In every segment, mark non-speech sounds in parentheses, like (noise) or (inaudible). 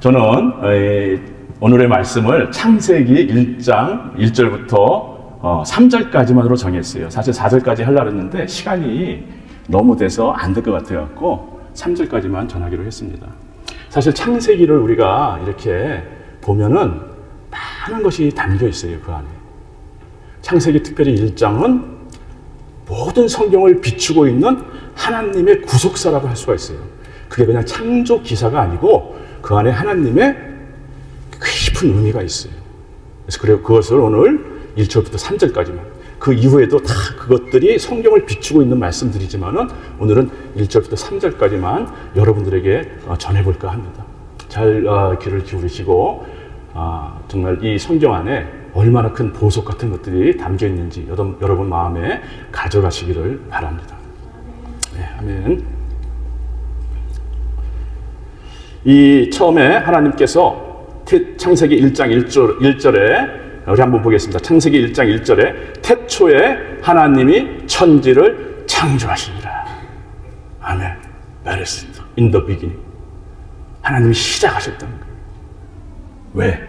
저는 오늘의 말씀을 창세기 1장 1절부터 3절까지만으로 정했어요. 사실 4절까지 하려고 했는데 시간이 너무 돼서 안 될 것 같아갖고 3절까지만 전하기로 했습니다. 사실 창세기를 우리가 이렇게 보면은 많은 것이 담겨 있어요, 그 안에. 창세기 특별히 1장은 모든 성경을 비추고 있는 하나님의 구속사라고 할 수가 있어요. 그게 그냥 창조 기사가 아니고 그 안에 하나님의 깊은 의미가 있어요. 그래서 그래 그것을 오늘 1절부터 3절까지만 그 이후에도 다 그것들이 성경을 비추고 있는 말씀들이지만은 오늘은 1절부터 3절까지만 여러분들에게 어, 전해볼까 합니다. 잘 어, 귀를 기울이시고 아, 정말 이 성경 안에 얼마나 큰 보석 같은 것들이 담겨 있는지 여러분 마음에 가져가시기를 바랍니다. 네, 아멘. 이 처음에 하나님께서 창세기 1장 1절, 1절에 우리 한번 보겠습니다. 창세기 1장 1절에 태초에 하나님이 천지를 창조하시니라. 아멘. In the beginning. 하나님이 시작하셨다는 거예요. 왜?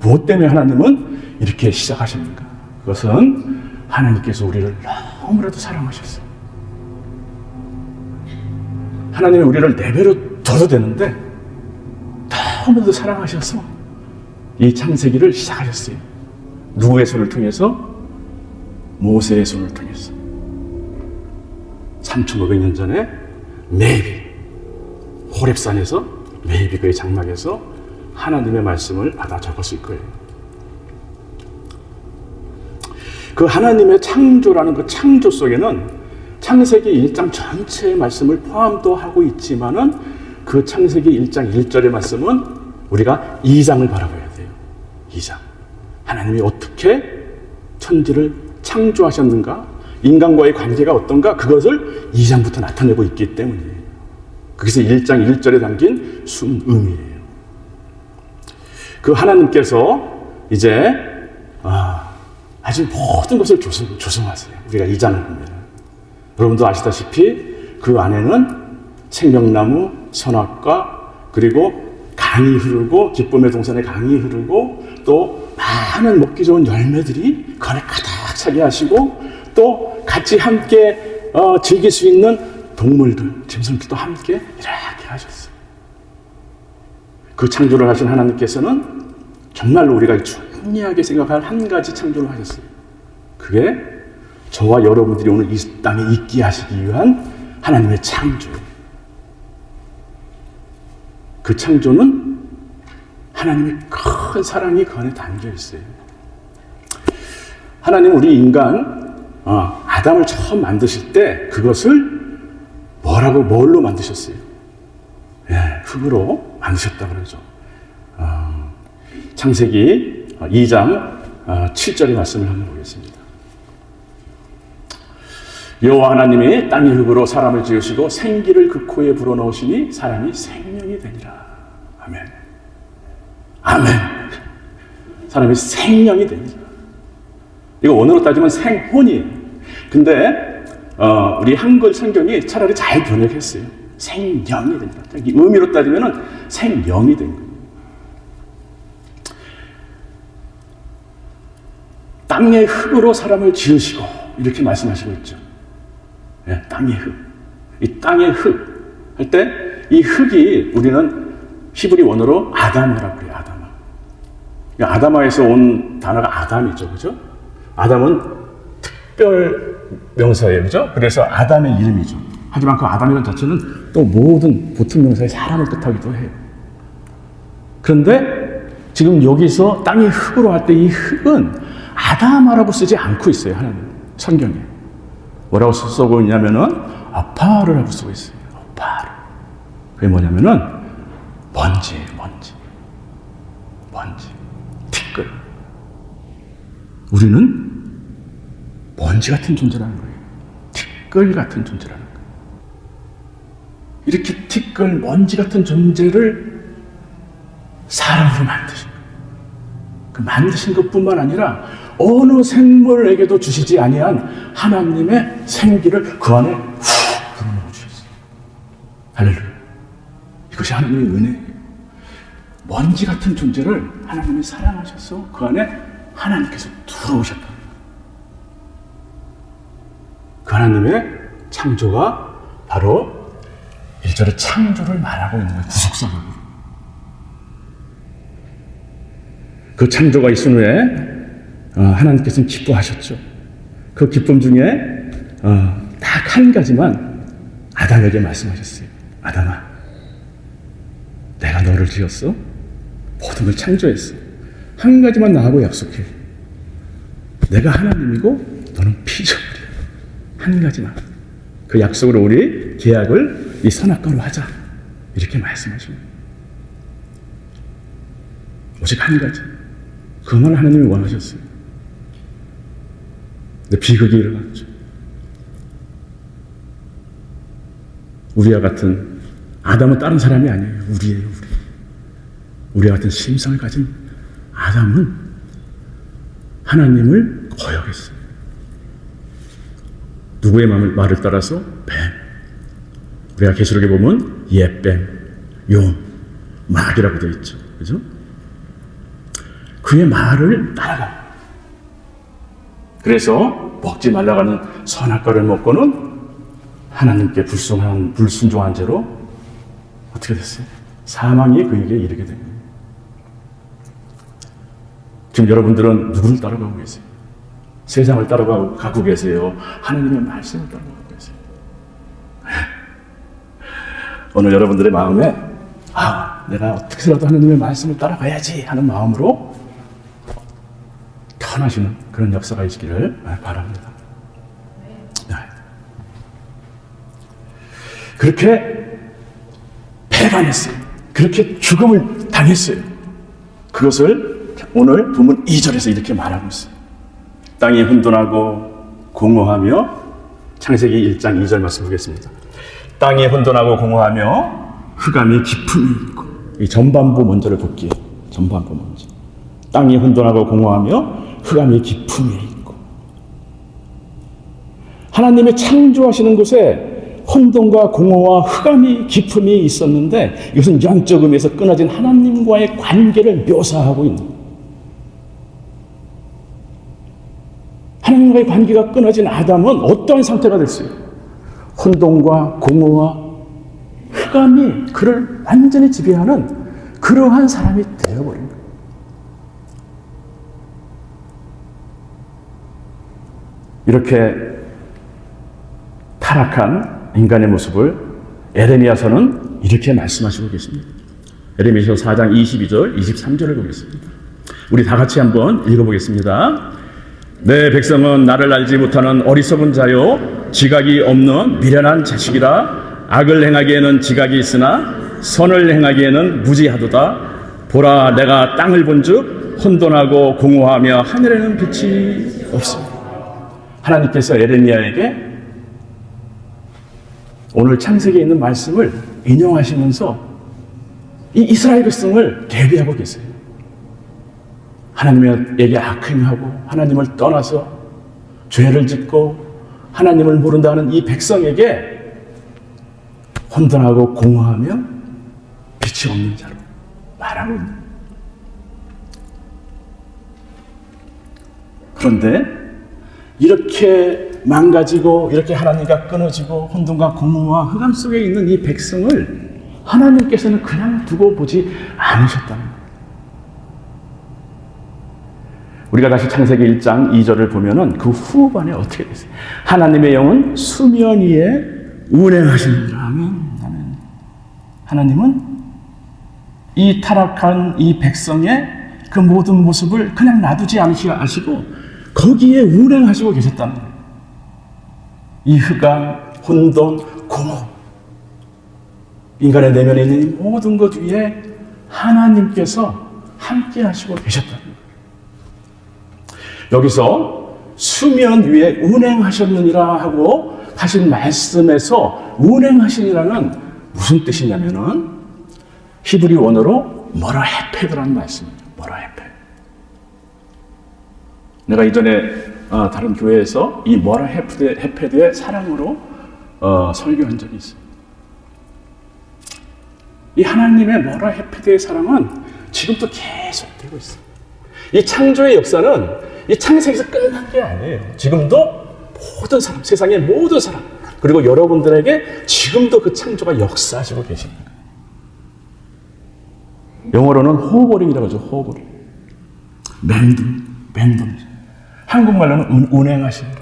무엇 때문에 하나님은 이렇게 시작하십니까? 그것은 하나님께서 우리를 너무나도 사랑하셨어요. 하나님이 우리를 내버려 둬도 되는데 너무나도 사랑하셔서 이 창세기를 시작하셨어요. 누구의 손을 통해서? 모세의 손을 통해서. 3,500년 전에 메이비 호랩산에서 메이비 그의 장막에서 하나님의 말씀을 받아 적었을 거예요. 그 하나님의 창조라는 그 창조 속에는 창세기 1장 전체의 말씀을 포함도 하고 있지만은 그 창세기 1장 1절의 말씀은 우리가 2장을 바라봐야 돼요. 2장. 하나님이 어떻게 천지를 창조하셨는가? 인간과의 관계가 어떤가? 그것을 2장부터 나타내고 있기 때문이에요. 그래서 1장 1절에 담긴 숨 의미예요. 그 하나님께서 이제 아, 아주 모든 것을 조성, 조성하세요. 우리가 2장을 보면. 여러분도 아시다시피 그 안에는 생명나무, 선악과 그리고 강이 흐르고 기쁨의 동산에 강이 흐르고 또 많은 먹기 좋은 열매들이 그 안에 가득 차게 하시고 또 같이 함께 어, 즐길 수 있는 동물들, 짐승들도 함께 이렇게 하셨어요. 그 창조를 하신 하나님께서는 정말로 우리가 중요하게 생각할 한 가지 창조를 하셨어요. 그게 저와 여러분들이 오늘 이 땅에 있게 하시기 위한 하나님의 창조예요. 그 창조는 하나님의 큰 사랑이 그 안에 담겨 있어요. 하나님 우리 인간 어, 아담을 처음 만드실 때 그것을 뭐라고 뭘로 만드셨어요? 예, 흙으로 만드셨다 그러죠. 어, 창세기 2장 7절의 말씀을 한번 보겠습니다. 여호와 하나님이 땅의 흙으로 사람을 지으시고 생기를 그 코에 불어넣으시니 사람이 생명이 되니라. 아멘. 사람이 생명이 되니라. 이거 원어로 따지면 생혼이에요. 근데 어, 우리 한글 성경이 차라리 잘 번역했어요. 생명이. 이 의미로 따지면 생명이 된 거예요. 땅의 흙으로 사람을 지으시고 이렇게 말씀하시고 있죠. 예, 땅의 흙. 이 땅의 흙. 할 때 이 흙이 우리는 히브리 원어로 아담아라고 그래요. 아담아. 아담아에서 온 단어가 아담이죠. 그죠? 아담은 특별 명사예요. 그죠? 그래서 아담의 이름이죠. 하지만 그 아담이라는 자체는 또 모든 보통 명사의 사람을 뜻하기도 해요. 그런데 지금 여기서 땅의 흙으로 할 때 이 흙은 아담아라고 쓰지 않고 있어요. 하나님 성경에. 뭐라고 쓰고 있냐면은 아파르라고 쓰고 있어요. 아파르. 그게 뭐냐면은 먼지예요, 먼지. 먼지. 티끌. 우리는 먼지 같은 존재라는 거예요. 티끌 같은 존재라는 거예요. 이렇게 티끌, 먼지 같은 존재를 사람으로 만드신 거예요. 그 만드신 것뿐만 아니라 어느 생물에게도 주시지 아니한 하나님의 생기를 그 안에 후 불어넣어 주셨어요. 할렐루야. 이것이 하나님의 은혜예요. 먼지 같은 존재를 하나님이 사랑하셔서 그 안에 하나님께서 들어오셨다. 그 하나님의 창조가 바로 일절의 창조를 말하고 있는 거예요. 구속사적으로. 그 창조가 있은 후에 어, 하나님께서는 기뻐하셨죠. 그 기쁨 중에 어, 딱한 가지만 아담에게 말씀하셨어요. 아담아, 내가 너를 지었어. 모든 걸 창조했어. 한 가지만 나하고 약속해. 내가 하나님이고 너는 피조물이야. 한 가지만. 그 약속으로 우리 계약을 이 선악과로 하자. 이렇게 말씀하십니다. 오직 한 가지. 그만 하나님이 원하셨어요. 근데 비극이 일어났죠. 우리와 같은 아담은 다른 사람이 아니에요. 우리예요, 우리. 우리와 같은 심성을 가진 아담은 하나님을 거역했어요. 누구의 마음을, 말을 따라서? 뱀. 우리가 계시록에 보면 옛뱀, 용, 말이라고 되어 있죠. 그죠? 그의 말을 따라가. 그래서 먹지 말라고 하는 선악과를 먹고는 하나님께 불순한, 불순종한 죄로 어떻게 됐어요? 사망이 그에게 이르게 된 거예요. 지금 여러분들은 누구를 따라가고 계세요? 세상을 따라가고 가고 계세요? 하나님의 말씀을 따라가고 계세요? 오늘 여러분들의 마음에 아, 내가 어떻게라도 하나님의 말씀을 따라가야지 하는 마음으로 편하시는 그런 역사가 있기를 바랍니다. 네. 그렇게 배반했어요. 그렇게 죽음을 당했어요. 그것을 오늘 본문 2절에서 이렇게 말하고 있어요. 땅이 혼돈하고 공허하며 창세기 1장 2절 말씀 보겠습니다. 땅이 혼돈하고 공허하며 흑암이 깊음이 있고 이 전반부 먼저를 볼게요. 전반부 먼저. 땅이 혼돈하고 공허하며 흑암이 깊음이 있고 하나님의 창조하시는 곳에 혼돈과 공허와 흑암이 깊음이 있었는데 이것은 영적 의미에서 끊어진 하나님과의 관계를 묘사하고 있는 거예요. 하나님과의 관계가 끊어진 아담은 어떠한 상태가 됐어요? 혼돈과 공허와 흑암이 그를 완전히 지배하는 그러한 사람이 되어버린 거예요. 이렇게 타락한 인간의 모습을 에레미야서는 이렇게 말씀하시고 계십니다. 에레미야서 4장 22절, 23절을 보겠습니다. 우리 다 같이 한번 읽어보겠습니다. 내 백성은 나를 알지 못하는 어리석은 자요 지각이 없는 미련한 자식이라 악을 행하기에는 지각이 있으나 선을 행하기에는 무지하도다 보라 내가 땅을 본즉 혼돈하고 공허하며 하늘에는 빛이 없습니다. 하나님께서 에레미야에게 오늘 창세기에 있는 말씀을 인용하시면서 이 이스라엘 백성을 대비하고 계세요. 하나님에게 악행하고 하나님을 떠나서 죄를 짓고 하나님을 모른다는 이 백성에게 혼돈하고 공허하며 빛이 없는 자로 말하고 있는 그런데 이렇게 망가지고 이렇게 하나님과 끊어지고 혼돈과 공허와 흑암 속에 있는 이 백성을 하나님께서는 그냥 두고 보지 않으셨다는 거예요. 우리가 다시 창세기 1장 2절을 보면은 그 후반에 어떻게 됐어요? 하나님의 영은 수면 위에 운행하시느니라. 아멘. 아멘. 하나님은 이 타락한 이 백성의 그 모든 모습을 그냥 놔두지 않으시고 거기에 운행하시고 계셨다는. 이 흑암, 혼돈, 공허. 인간의 내면에 있는 이 모든 것 위에 하나님께서 함께 하시고 거예요. 여기서 수면 위에 운행하셨느니라 하고 하신 말씀에서 운행하시니라는 무슨 뜻이냐면은 히브리 원어로 뭐라 헤페드라는 말씀입니다. 뭐라 헤페. 내가 이전에 어, 다른 교회에서 이 뭐라 헤페드, 헤페드의 사랑으로 어, 설교한 적이 있어요. 이 하나님의 뭐라 헤페드의 사랑은 지금도 계속 되고 있어요. 이 창조의 역사는 이 창세기에서 끝난 게 아니에요. 지금도 모든 사람, 세상의 모든 사람, 그리고 여러분들에게 지금도 그 창조가 역사하시고 계십니다. 영어로는 호버링이라고 하죠, 호버링. 맴돌, 맴돌. 한국말로는 운, 운행하시는 거.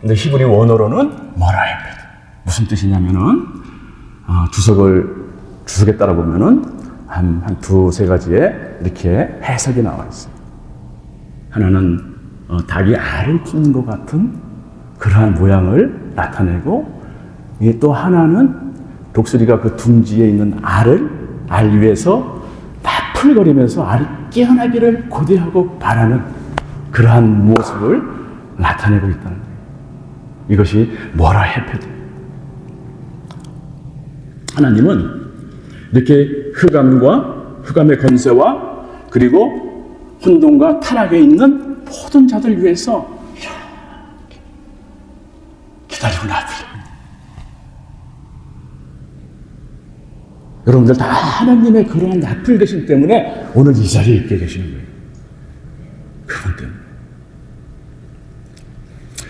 근데 히브리 원어로는 해요? 무슨 뜻이냐면은, 어, 주석을, 주석에 따라 보면은, 한, 한 두세 가지의 이렇게 해석이 나와 있어요. 하나는 어, 닭이 알을 품는 것 같은 그러한 모양을 나타내고, 이게 또 하나는 독수리가 그 둥지에 있는 알을, 알 위에서 나풀거리면서 알이 깨어나기를 고대하고 바라는 그러한 모습을 나타내고 있다는 거예요. 이것이 뭐라 해패드. 하나님은 이렇게 흑암과 흑암의 권세와 그리고 혼돈과 타락에 있는 모든 자들 위해서 이렇게 기다리고 놔두려. 여러분들 다 하나님의 그러한 나쁜 계신 때문에 오늘 이 자리에 있게 계시는 거예요. 그분 때문에.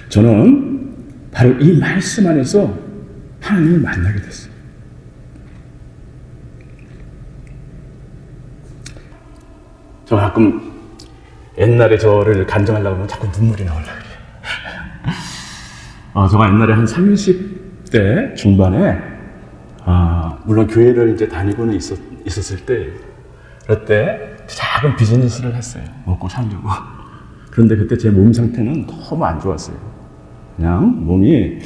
저는 바로 이 말씀 안에서 하나님을 만나게 됐어요. 저 가끔 옛날에 저를 간증하려고 하면 자꾸 눈물이 나오려고 그래요. 어, 제가 옛날에 한 30대 중반에, 아, 물론 교회를 이제 다니고는 있었, 있었을 때, 그럴 때 작은 비즈니스를 했어요. 먹고 살려고. 그런데 그때 제 몸 상태는 너무 안 좋았어요. 그냥 몸이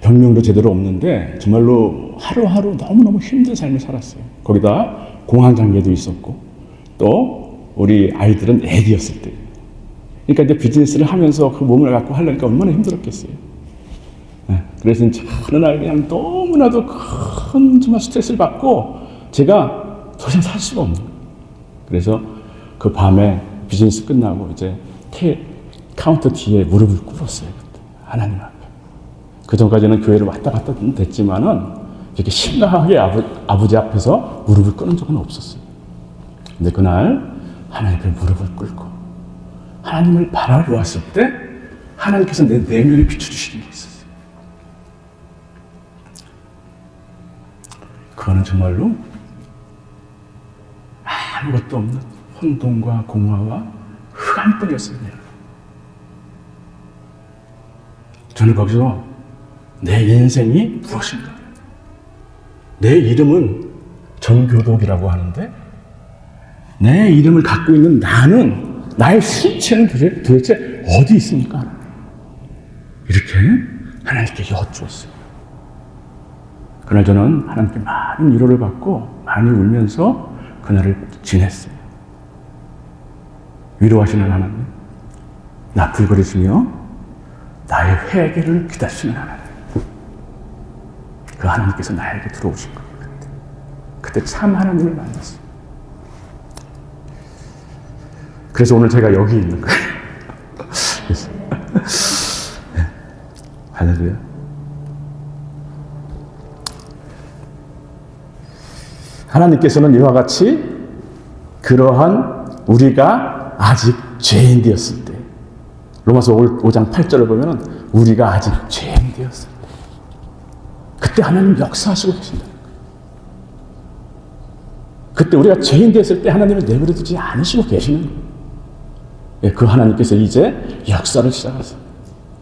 병명도 제대로 없는데 정말로 하루하루 너무너무 힘든 삶을 살았어요. 거기다 공황장애도 있었고 또 우리 아이들은 애기였을 때. 그러니까 이제 비즈니스를 하면서 그 몸을 갖고 하려니까 얼마나 힘들었겠어요. 네, 그래서 날 그냥 너무나도 큰 정말 스트레스를 받고 제가 더 이상 살 수가 없는 거예요. 그래서 그 밤에 비즈니스 끝나고 이제 테, 카운터 뒤에 무릎을 꿇었어요. 그때. 하나님 앞에. 그 전까지는 교회를 왔다 갔다 됐지만은 이렇게 심각하게 아버, 아버지 앞에서 무릎을 꿇은 적은 없었어요. 근데 그날 하나님 앞에 무릎을 꿇고 하나님을 바라보았을 때 하나님께서 내 내면에 비춰주시는 게 있었어요. 그거는 정말로 아무것도 없는 혼돈과 공허와 흑암 뿐이었습니다. 저는 거기서 내 인생이 무엇인가? 내 이름은 정교독이라고 하는데 내 이름을 갖고 있는 나는 나의 실체는 도대체, 도대체 어디 있습니까? 이렇게 하나님께 여쭈었어요. 그날 저는 하나님께 많은 위로를 받고 많이 울면서 그날을 지냈어요. 위로하시는 하나님, 나풀거리시며 나의 회개를 기다리시는 하나님. 그 하나님께서 나에게 들어오신 거예요. 그때 참 하나님을 만났어요. 그래서 오늘 제가 여기 있는 거예요. 네. 할렐루야. 하나님께서는 이와 같이 그러한 우리가 아직 죄인 되었을 때 로마서 5장 8절을 보면 우리가 아직 죄인 되었을 때 그때 하나님 역사하시고 계신다. 그때 우리가 죄인 되었을 때 하나님을 내버려 두지 않으시고 계시는 거예요. 예, 그 하나님께서 이제 역사를 시작하세요.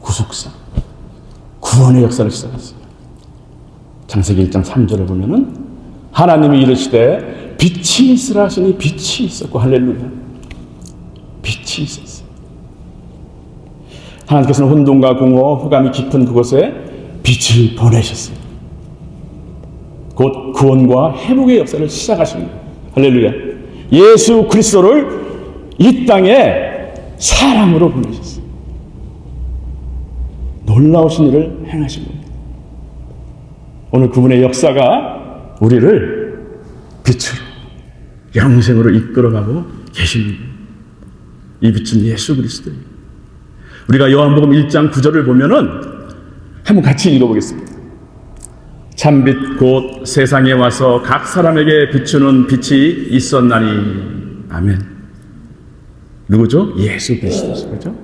구속사. 구원의 역사를 시작하세요. 창세기 1장 3절을 보면은 하나님이 이르시되 빛이 있으라 하시니 빛이 있었고 할렐루야. 빛이 있었어요. 하나님께서는 혼돈과 공허, 흑암이 깊은 그곳에 빛을 보내셨어요. 곧 구원과 회복의 역사를 시작하십니다. 할렐루야. 예수 그리스도를 이 땅에 사람으로 보내셨어요. 놀라우신 일을 행하신 겁니다. 오늘 그분의 역사가 우리를 빛으로, 영생으로 이끌어가고 계십니다. 이 빛은 예수 그리스도예요. 우리가 요한복음 1장 9절을 보면은 한번 같이 읽어보겠습니다. 참빛 곧 세상에 와서 각 사람에게 비추는 빛이 있었나니 아멘. 누구죠? 예수 그리스도죠. 그죠?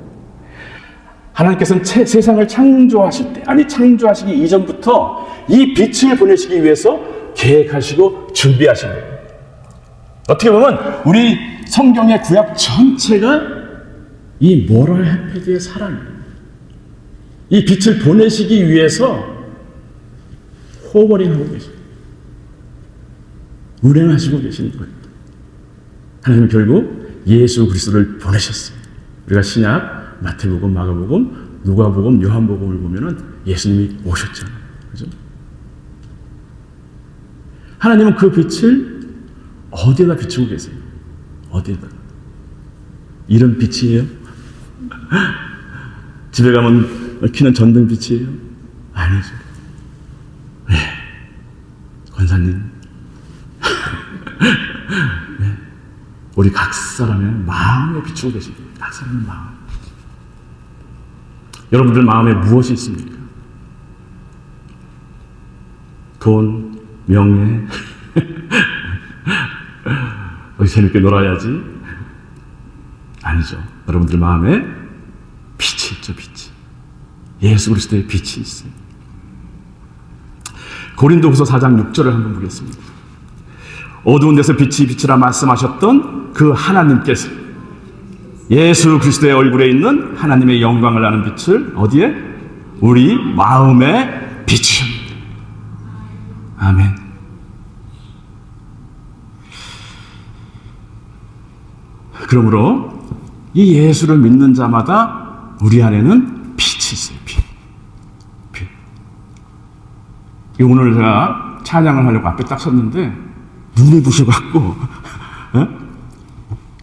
하나님께서는 체- 세상을 창조하실 때, 아니 창조하시기 이전부터 이 빛을 보내시기 위해서 계획하시고 준비하신 거예요. 어떻게 보면 우리 성경의 구약 전체가 이 모럴 해피드의 사랑이에요. 이 빛을 보내시기 위해서 호버링하고 계십니다. 운행하시고 계시는 거예요. 하나님 결국 예수 그리스도를 보내셨어요. 우리가 신약 마태복음, 마가복음, 누가복음, 요한복음을 보면은 예수님이 오셨잖아요. 그죠? 하나님은 그 빛을 어디에다 비추고 계세요? 어디에다? 이런 빛이에요? (laughs) 집에 가면 켜는 전등 빛이에요? 아니죠. 네. 권사님. (laughs) 네. 우리 각 사람의 마음에 비추고 계십니다. 각 사람의 마음. 여러분들 마음에 무엇이 있습니까? 돈, 명예, (laughs) 어디 재밌게 놀아야지? 아니죠. 여러분들 마음에 빛이 있죠, 빛이. 예수 그리스도의 빛이 있어요. 고린도후서 4장 6절을 한번 보겠습니다. 어두운 데서 빛이 빛이라 말씀하셨던 그 하나님께서 예수 그리스도의 얼굴에 있는 하나님의 영광을 아는 빛을 어디에? 우리 마음에 비추십니다. 아멘. 그러므로 이 예수를 믿는 자마다 우리 안에는 빛이 있어요. 빛. 빛. 이 오늘 제가 찬양을 하려고 앞에 딱 섰는데 눈이 부셔갖고 어?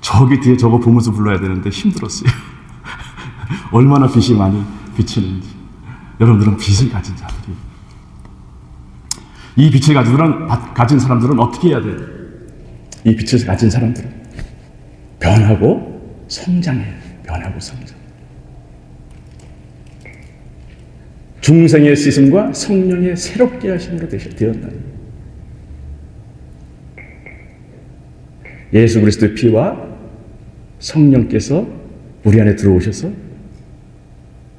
저기 뒤에 저거 보면서 불러야 되는데 힘들었어요. 얼마나 빛이 많이 비치는지. 여러분들은 빛을 가진 자들이. 이 빛을 가진 가진 사람들은 어떻게 해야 돼요? 이 빛을 가진 사람들은 변하고 성장해요. 변하고 성장. 중생의 씻음과 성령의 새롭게 하심으로 되었나니. 예수 그리스도의 피와 성령께서 우리 안에 들어오셔서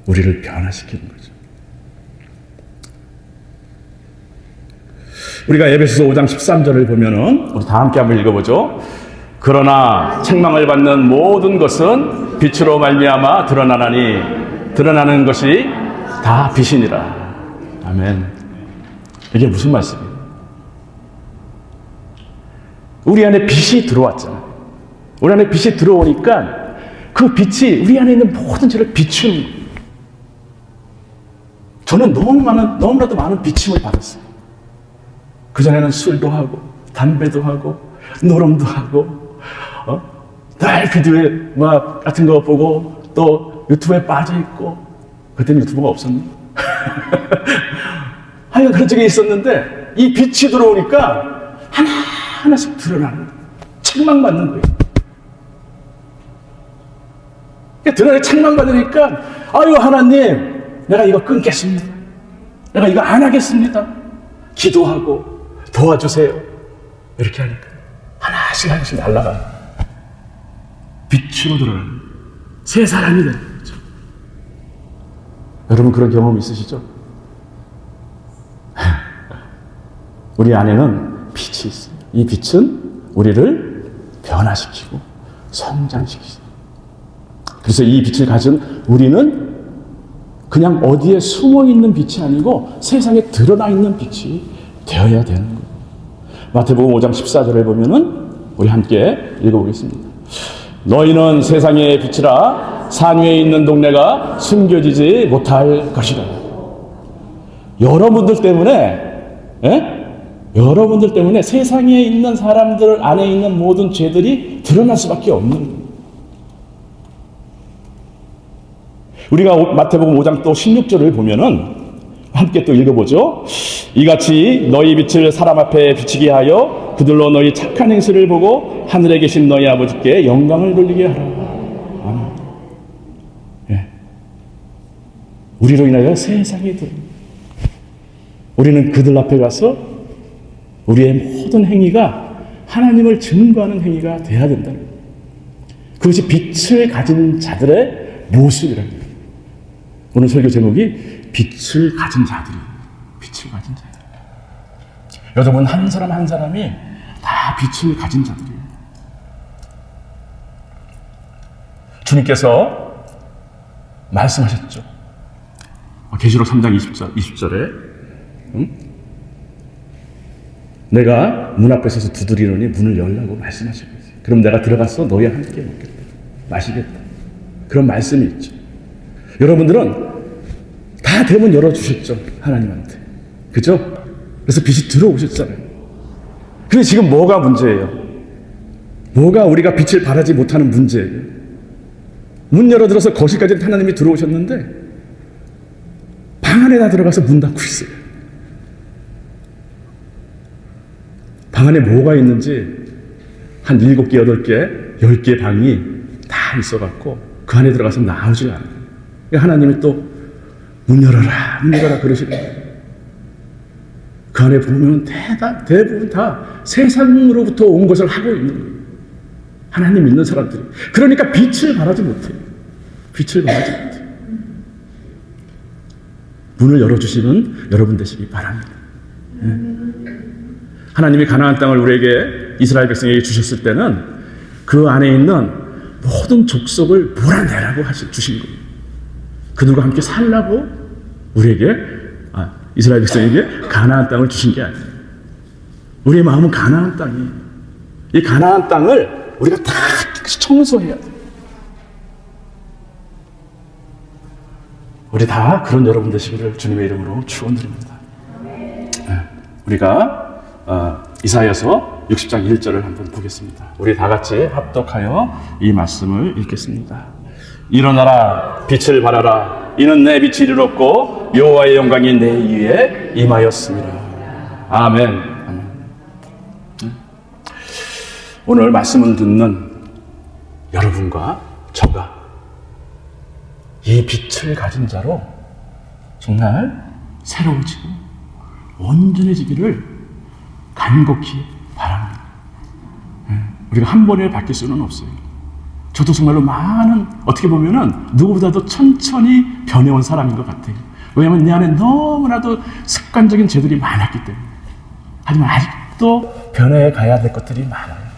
우리를 변화시키는 거죠. 우리가 에베소서 5장 13절을 보면은 우리 다 함께 한번 읽어보죠. 그러나 책망을 받는 모든 것은 빛으로 말미암아 드러나나니 드러나는 것이 다 빛이니라. 아멘. 이게 무슨 말씀이에요? 우리 안에 빛이 들어왔잖아요. 우리 안에 빛이 들어오니까 그 빛이 우리 안에 있는 모든 죄를 비추는. 저는 너무 많은, 너무나도 많은 비침을 받았어요. 그전에는 술도 하고, 담배도 하고, 노름도 하고, 어? 늘 비디오에 막 같은 거 보고, 또 유튜브에 빠져 있고, 그때는 유튜브가 없었나? (laughs) 하여간 그런 적이 있었는데, 이 빛이 들어오니까 하나하나씩 드러나는 거예요. 책망받는 거예요. 드러내 책망받으니까, 아유, 하나님, 내가 이거 끊겠습니다. 내가 이거 안 하겠습니다. 기도하고, 도와주세요. 이렇게 하니까, 하나씩 하나씩 날아가. 빛으로 드러나는 새 사람이 되는 거죠. 여러분 그런 경험 있으시죠? (laughs) 우리 안에는 빛이 있어요. 이 빛은 우리를 변화시키고 성장시키죠. 그래서 이 빛을 가진 우리는 그냥 어디에 숨어 있는 빛이 아니고 세상에 드러나 있는 빛이 되어야 되는 거예요. 마태복음 5장 14절을 보면은 우리 함께 읽어보겠습니다. 너희는 세상의 빛이라 산 위에 있는 동네가 숨겨지지 못할 것이다. 여러분들 때문에, 예? 여러분들 때문에 세상에 있는 사람들 안에 있는 모든 죄들이 드러날 수밖에 없는 거예요. 우리가 마태복음 5장 또 16절을 보면은 함께 또 읽어보죠. 이같이 너희 빛을 사람 앞에 비치게 하여 그들로 너희 착한 행실을 보고 하늘에 계신 너희 아버지께 영광을 돌리게 하라. 아멘. 예. 우리로 인하여 세상이 들 우리는 그들 앞에 가서 우리의 모든 행위가 하나님을 증거하는 행위가 돼야 된다는. 그것이 빛을 가진 자들의 모습이라는 거예요. 오늘 설교 제목이 빛을 가진 자들이에요. 빛을 가진 자들. 여러분 한 사람 한 사람이 다 빛을 가진 자들이에요. 주님께서 말씀하셨죠. 계시록 3장 20절, 20절에 응? 내가 문 앞에 서서 두드리노니 문을 열라고 말씀하시고 있어요. 그럼 내가 들어가서 너희와 함께 먹겠다. 마시겠다. 그런 말씀이 있죠. 여러분들은 다 대문 열어주셨죠. 하나님한테. 그죠? 그래서 빛이 들어오셨잖아요. 근데 지금 뭐가 문제예요? 뭐가 우리가 빛을 발하지 못하는 문제예요? 문 열어들어서 거실까지 하나님이 들어오셨는데 방 안에 다 들어가서 문 닫고 있어요. 방 안에 뭐가 있는지 한 일곱 개, 여덟 개, 열 개 방이 다 있어갖고 그 안에 들어가서 나오질 않아요. 그러니까 하나님이 또 문 열어라, 문 열어라 그러시는 거예요. 그 안에 보면 대다, 대부분 다 세상으로부터 온 것을 하고 있는 거예요. 하나님 믿는 사람들이. 그러니까 빛을 발하지 못해요. 빛을 발하지 못해요. 문을 열어주시는 여러분 되시기 바랍니다. 예. 하나님이 가나안 땅을 우리에게 이스라엘 백성에게 주셨을 때는 그 안에 있는 모든 족속을 몰아내라고 주신 거예요. 그들과 함께 살라고 우리에게 아, 이스라엘 백성에게 가나안 땅을 주신 게 아니에요. 우리의 마음은 가나안 땅이 이 가나안 땅을 우리가 다 청소해야 돼. 우리 다 그런 여러분 되시기를 주님의 이름으로 축원드립니다. 네, 우리가 어, 이사야서 60장 1절을 한번 보겠습니다. 우리 다 같이 합독하여 이 말씀을 읽겠습니다. 일어나라 빛을 발하라 이는 내 빛이 이르렀고 여호와의 영광이 내 위에 임하였습니다. 아멘. 아멘. 네. 오늘 말씀을 듣는 여러분과 저가 이 빛을 가진 자로 정말 새로워지고 온전해지기를 간곡히 바랍니다. 예, 우리가 한 번에 바뀔 수는 없어요. 저도 정말로 많은 어떻게 보면은 누구보다도 천천히 변해온 사람인 것 같아요. 왜냐하면 내 안에 너무나도 습관적인 죄들이 많았기 때문에. 하지만 아직도 변해 가야 될 것들이 많아요.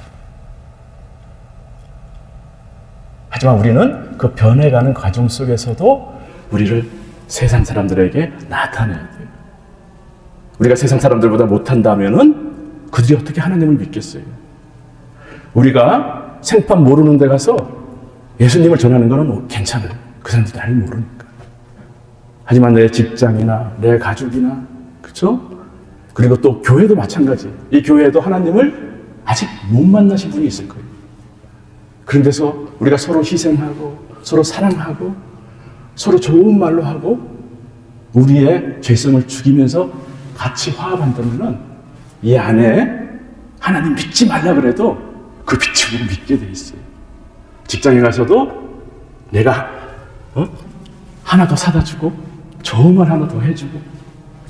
하지만 우리는 그 변해가는 과정 속에서도 우리를 세상 사람들에게 나타내야 돼요. 우리가 세상 사람들보다 못한다면은 그들이 어떻게 하나님을 믿겠어요? 우리가 생판 모르는 데 가서 예수님을 전하는 거는 뭐 괜찮아요. 그 사람들이 모르니까. 하지만 내 직장이나 내 가족이나 그렇죠? 그리고 또 교회도 마찬가지. 이 교회에도 하나님을 아직 못 만나신 분이 있을 거예요. 그런 데서 우리가 서로 희생하고 서로 사랑하고 서로 좋은 말로 하고 우리의 죄성을 죽이면서 같이 화합한다면은 이 안에 하나님 믿지 말라 그래도 그 우리를 믿게 돼 있어요. 직장에 가서도 내가 어? 하나 더 사다 주고 좋은 말 하나 더 해주고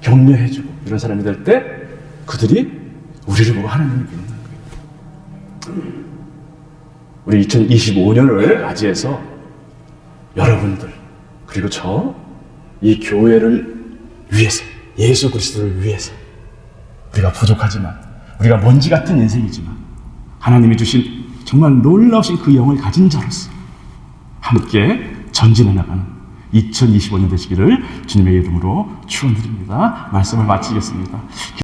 격려해주고 이런 사람이 될 때 그들이 우리를 보고 하나님을 믿는 거예요. 우리 2025년을 맞이해서 여러분들 그리고 저 이 교회를 위해서 예수 그리스도를 위해서 우리가 부족하지만 우리가 먼지 같은 인생이지만 하나님이 주신 정말 놀라우신 그 영을 가진 자로서 함께 전진해 나가는 2025년 되시기를 주님의 이름으로 축원드립니다. 말씀을 마치겠습니다.